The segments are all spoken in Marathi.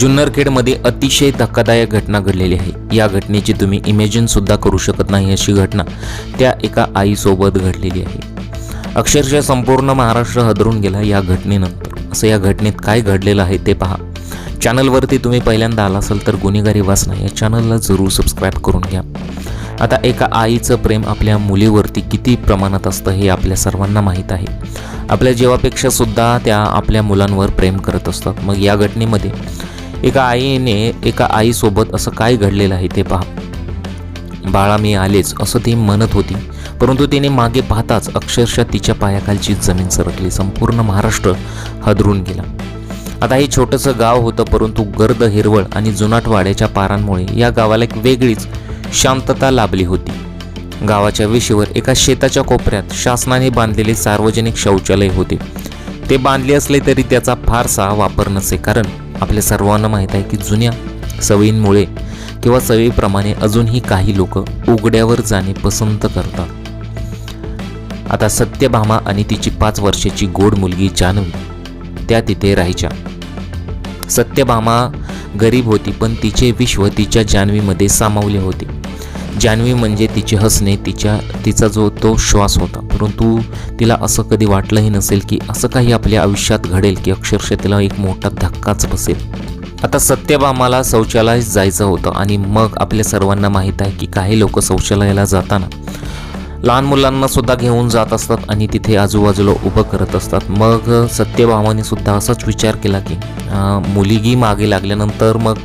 जुन्नरखेडमध्ये अतिशय धक्कादायक घटना घडलेली आहे. या घटनेची तुम्ही इमेजिन सुद्धा करू शकत नाही अशी घटना त्या एका आईसोबत घडलेली आहे. अक्षरशः संपूर्ण महाराष्ट्र हदरून गेला या घटनेनंतर. असं या घटनेत काय घडलेलं आहे ते पहा. चॅनलवरती तुम्ही पहिल्यांदा आला असाल तर गुन्हेगारी वाचना या चॅनलला जरूर सबस्क्राईब करून घ्या. आता एका आईचं प्रेम आपल्या मुलीवरती किती प्रमाणात असतं हे आपल्या सर्वांना माहीत आहे. आपल्या जीवापेक्षा सुद्धा त्या आपल्या मुलांवर प्रेम करत असतात. मग या घटनेमध्ये एका आईने एका आईसोबत असं काय घडलेलं आहे ते पहा. बाळा मी आलेच असं ती म्हणत होती. परंतु तिने मागे पाहताच अक्षरशः तिच्या पायाखालची जमीन सरकली. संपूर्ण महाराष्ट्र हदरून गेला. आता हे छोटंसं गाव होतं परंतु गर्द हिरवळ आणि जुनाट वाड्याच्या पारांमुळे या गावाला एक वेगळीच शांतता लाभली होती. गावाच्या वेशीवर एका शेताच्या कोपऱ्यात शासनाने बांधलेले सार्वजनिक शौचालय होते. ते बांधले असले तरी त्याचा फारसा वापर नसे कारण आपल्या सर्वांना माहीत आहे की जुन्या सवयींमुळे किंवा सवयीप्रमाणे अजूनही काही लोक उघड्यावर जाणे पसंत करतात. आता सत्यभामा आणि तिची पाच वर्षाची गोड मुलगी जानवी त्या तिथे राहायच्या. सत्यभामा गरीब होती पण तिचे विश्व तिच्या जान्हवीमध्ये सामावले होते. जान्हवी म्हणजे तिचे हसणे तिच्या तिचा जो तो श्वास होता. परंतु तिला असं कधी वाटलंही नसेल की असं काही आपल्या आयुष्यात घडेल की अक्षरशः तिला एक मोठा धक्काच बसेल. आता सत्यभामाला शौचालयात जायचं होतं आणि मग आपल्या सर्वांना माहीत आहे की काही लोक शौचालयाला जाताना लहान मुलांना सुद्धा घेऊन जात असतात आणि तिथे आजूबाजूला उभं करत असतात. मग सत्यभामाने सुद्धा असाच विचार केला की मुलगी मागे लागल्यानंतर मग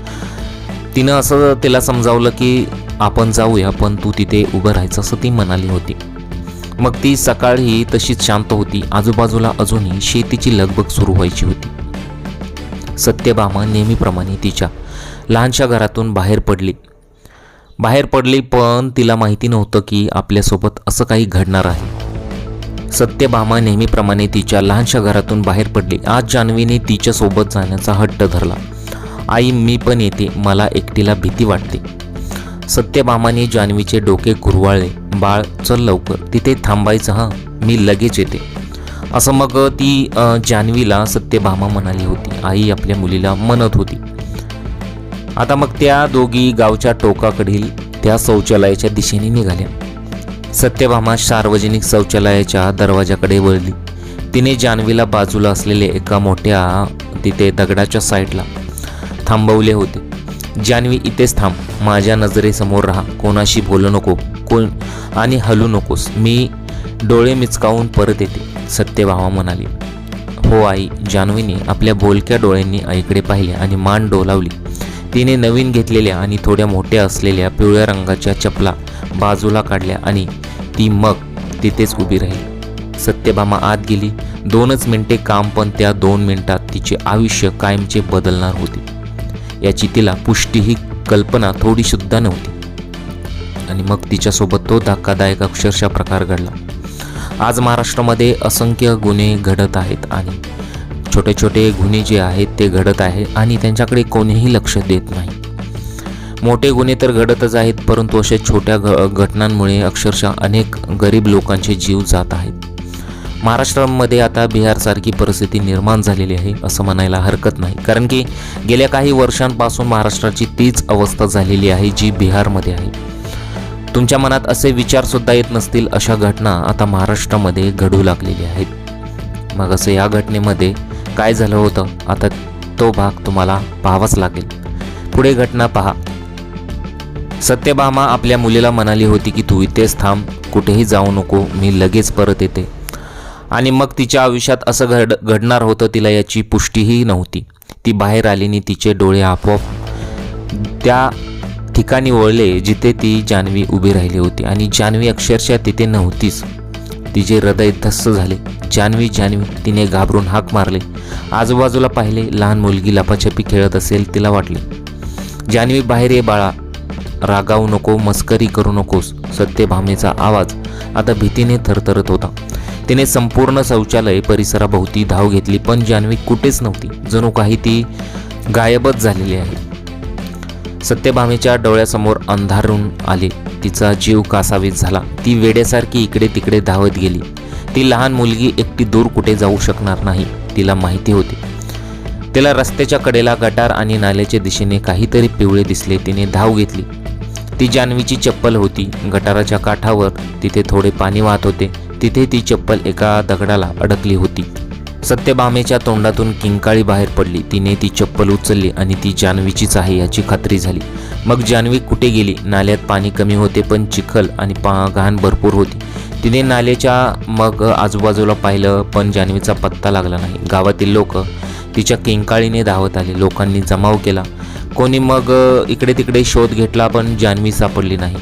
तिनं असं तिला समजावलं की आपण जाऊया पण तू तिथे उभं राहायचं असं ती म्हणाली होती. मग ती सकाळी तशीच शांत होती. आजूबाजूला अजूनही शेतीची लगबग सुरू व्हायची होती. सत्यभामा नेहमीप्रमाणे तिच्या लहानशा घरातून बाहेर पडली. बाहेर पडली पण तिला माहिती नव्हतं की आपल्यासोबत असं काही घडणार आहे. सत्यभामा नेहमीप्रमाणे तिच्या लहानशा घरातून बाहेर पडली. आज जान्हवीने तिच्यासोबत जाण्याचा हट्ट धरला. आई मी पण येते. मला एकटीला भीती वाटते. सत्यभामाने जान्हवीचे डोके गुरवाळले बाळ चल लवकर. तिथे थांबायचं हां. मी लगेच येते. असं मग ती जान्हवीला सत्यभामा म्हणाली होती. आई आपल्या मुलीला म्हणत होती. आता मग त्या दोघी गावच्या टोकाकडील त्या शौचालयाच्या दिशेने निघाल्या. सत्यभामा सार्वजनिक शौचालयाच्या दरवाजाकडे वळली. तिने जान्हवीला बाजूला असलेले एका मोठ्या तिथे दगडाच्या साईडला थांबवले होते. जान्हवी इथेच थांब. माझ्या नजरेसमोर राहा. कोणाशी बोलू नको. कोण आणि हलू नकोस. मी डोळे मिचकावून परत येते. सत्यभामा म्हणाली. हो आई जान्हवीने आपल्या बोलक्या डोळ्यांनी आईकडे पाहिले आणि मान डोलावली. तिने नवीन घेतलेल्या आणि थोड्या मोठ्या असलेल्या पिवळ्या रंगाच्या चपला बाजूला काढल्या आणि ती मग तिथेच उभी राहिली. सत्यभामा आत गेली. दोनच मिनिटे काम पण त्या दोन मिनिटात तिचे आयुष्य कायमचे बदलणार होते. याची तिला पुष्टीही कल्पना थोडी सुद्धा नव्हती. आणि मग तिच्यासोबत तो धक्कादायक अक्षरशः प्रकार घडला. आज महाराष्ट्रामध्ये असंख्य गुन्हे घडत आहेत आणि छोटे छोटे गुन्हे जे आहेत ते घडत आहेत आणि त्यांच्याकडे कोणीही लक्ष देत नाही. मोठे गुन्हे तर घडतच आहेत परंतु अशा छोट्या घ घटनांमुळे अक्षरशः अनेक गरीब लोकांचे जीव जात आहेत. महाराष्ट्रामध्ये आता बिहारसारखी परिस्थिती निर्माण झालेली आहे असं म्हणायला हरकत नाही. कारण की गेल्या काही वर्षांपासून महाराष्ट्राची तीच अवस्था झालेली आहे जी बिहारमध्ये आहे. तुमच्या मनात असे विचारसुद्धा येत नसतील अशा घटना आता महाराष्ट्रामध्ये घडू लागलेल्या आहेत. मग असं या घटनेमध्ये काय झालं होतं? आता तो भाग तुम्हाला पाहावाच लागेल. पुढे घटना पहा. सत्यभामा आपल्या मुलीला म्हणाली होती की तू इथेच थांब. कुठेही जाऊ नको. मी लगेच परत येते. आणि मग तिच्या आयुष्यात असं घड घडणार होतं तिला याची पुष्टीही नव्हती. ती बाहेर आलीने तिचे डोळे आपोआप त्या ठिकाणी वळले जिथे ती जान्हवी उभी राहिली होती. आणि जान्हवी अक्षरशः तिथे नव्हतीच. तिचे हृदय धस्स झाले. जान्हवी जान्हवी तिने घाबरून हाक मारले. आजूबाजूला पाहिले लहान मुलगी लपाछपी खेळत असेल तिला वाटले. जान्हवी बाहेर ये बाळा. रागावू नको मस्करी करू नकोस सत्यभामेचा आवाज. आता भीतीने थरथरत होता. तिने संपूर्ण शौचालय परिसराभोवती धाव घेतली पण जान्हवी कुठेच नव्हती. जणू काही ती गायबच झालेली आहे. सत्यभामेच्या डोळ्यासमोर अंधारून आले. तिचा जीव कासावीस झाला. ती वेड्यासारखी इकडे तिकडे धावत गेली. ती लहान मुलगी एकटी दूर कुठे जाऊ शकणार नाही तिला माहिती होती. तिला रस्त्याच्या कडेला गटार आणि नाल्याच्या दिशेने काहीतरी पिवळे दिसले. तिने धाव घेतली. ती जान्हवीची चप्पल होती. गटाराच्या काठावर तिथे थोडे पाणी वाहत होते. तिथे ती चप्पल एका दगडाला अडकली होती. सत्यभामेच्या तोंडातून किंकाळी बाहेर पडली. तिने ती चप्पल उचलली आणि ती जान्हवीचीच आहे याची खात्री झाली. मग जान्हवी कुठे गेली? नाल्यात पाणी कमी होते पण चिखल आणि पा घाण भरपूर होती. तिने नाल्याच्या मग आजूबाजूला पाहिलं पण जान्हवीचा पत्ता लागला नाही. गावातील लोक तिच्या किंकाळीने धावत आले. लोकांनी जमाव केला. कोणी मग इकडे तिकडे शोध घेतला पण जान्हवी सापडली नाही.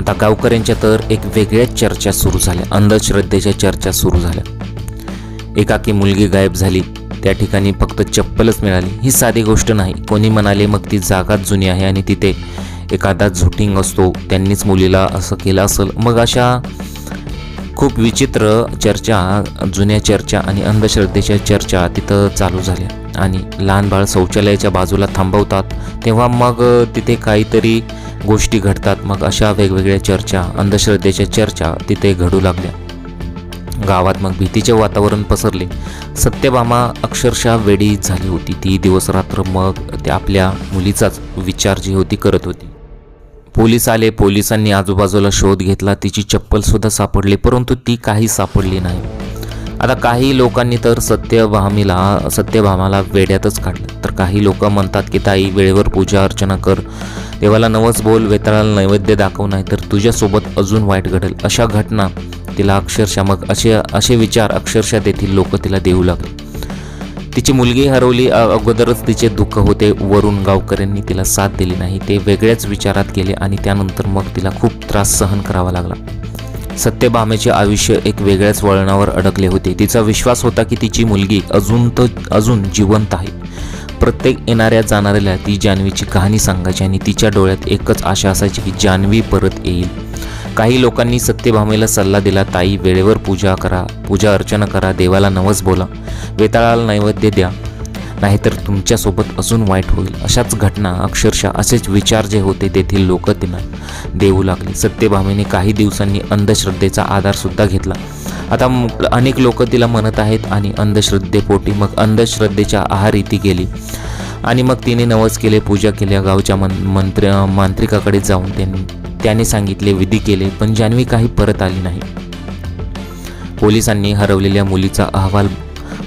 आता गावकऱ्यांच्या तर एक वेगळ्याच चर्चा सुरू झाल्या. अंधश्रद्धेच्या चर्चा सुरू झाल्या. एकाकी मुलगी गायब झाली. त्या ठिकाणी फक्त चप्पलच मिळाली. ही साधी गोष्ट नाही. कोणी म्हणाले मग ती जागाच जुनी आहे आणि तिथे एखादा झुटिंग असतो. त्यांनीच मुलीला असं केलं असेल. मग अशा खूप विचित्र चर्चा जुन्या चर्चा आणि अंधश्रद्धेच्या चर्चा तिथं चालू झाल्या. आणि लहान बाळ शौचालयाच्या बाजूला थांबवतात. तेव्हा मग तिथे काहीतरी गोष्टी घडतात मग अशा वेगवेगळ्या चर्चा अंधश्रद्धेच्या चर्चा तिथे घडू लागल्या. गावात मग भीतीचे वातावरण पसरले. सत्यभामा अक्षरशः वेडी झाली होती. ती दिवसरात्र मग त्या आपल्या मुलीचाच विचार जी होती करत होती. पोलीस आले पोलिसांनी आजूबाजूला शोध घेतला. तिची चप्पलसुद्धा सापडली परंतु ती काही सापडली नाही. आता काही लोकांनी तर सत्यभामीला सत्यभामाला वेड्यातच काढलं. तर काही लोक म्हणतात की ताई वेळेवर पूजा अर्चना कर. देवाला नवस बोल वेताळाला नैवेद्य दाखव नाही तर तुझ्यासोबत अजून वाईट घडेल. अशा घटना तिला अक्षरशः मग असे असे विचार अक्षरशः तेथील लोक तिला देऊ लागले. तिची मुलगी हरवली अगोदरच तिचे दुःख होते. वरून गावकऱ्यांनी तिला साथ दिली नाही. ते वेगळ्याच विचारात गेले आणि त्यानंतर मग तिला खूप त्रास सहन करावा लागला. सत्यभामेचे आयुष्य एक वेगळ्याच वळणावर अडकले होते. तिचा विश्वास होता की तिची मुलगी अजून तर अजून जिवंत आहे. प्रत्येक येणाऱ्या जाणाऱ्याला ती जान्हवीची कहाणी सांगायची आणि तिच्या डोळ्यात एकच आशा असायची की जान्हवी परत येईल. काही लोकांनी सत्यभामेला सल्ला दिला ताई वेळेवर पूजा करा पूजा अर्चना करा देवाला नवस बोला वेताळाला नैवेद्य द्या नाहीतर तुमच्यासोबत अजून वाईट होईल. अशाच घटना अक्षरशः असेच विचार जे होते तेथील लोक त्यांना देऊ लागले. सत्यभामेने काही दिवसांनी अंधश्रद्धेचा आधारसुद्धा घेतला. आता अनेक लोक तिला म्हणत आहेत आणि अंधश्रद्धेपोटी मग अंधश्रद्धेच्या आहारी ती गेली. आणि मग तिने नवस केले पूजा केल्या गावच्या मन मंत्र मांत्रिकाकडे जाऊन त्यांनी त्याने सांगितले विधी केले पण जान्हवी काही परत आली नाही. पोलिसांनी हरवलेल्या मुलीचा अहवाल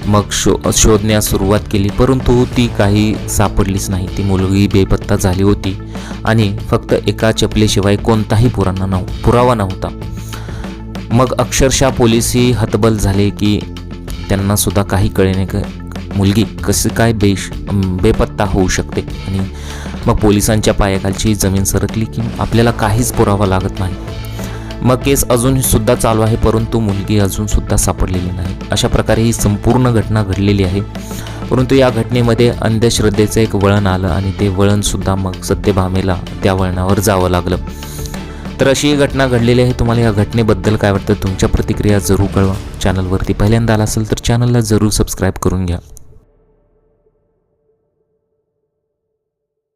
मग शो शोधण्यास सुरुवात केली परंतु ती काही सापडलीच नाही. ती मुलगी बेपत्ता झाली होती आणि फक्त एका चपलेशिवाय कोणताही पुराणा नव्ह पुरावा नव्हता. मग अक्षरशः पोलिसही हतबल झाले की त्यांना सुद्धा काही कळेने का मुलगी कसे काय बेश बेपत्ता होऊ शकते? आणि मग पोलिसांच्या पायाखालची जमीन सरकली की आपल्याला काहीच पुरावा लागत नाही. मग केस अजून सुद्धा चालू आहे परंतु मुलगी अजून सुद्धा सापडलेली नाही. अशा प्रकारे ही संपूर्ण घटना घडलेली आहे. परंतु या घटनेमध्ये अंधश्रद्धेचं एक वळण आलं आणि ते वळणसुद्धा मग सत्यभामेला त्या वळणावर जावं लागलं. तर अशी ही घटना घडलेली आहे. तुम्हाला या घटनेबद्दल काय वाटतं? तुमच्या प्रतिक्रिया जरूर कळवा. चॅनलवरती पहिल्यांदा आला असेल तर चॅनलला जरूर सबस्क्राईब करून घ्या.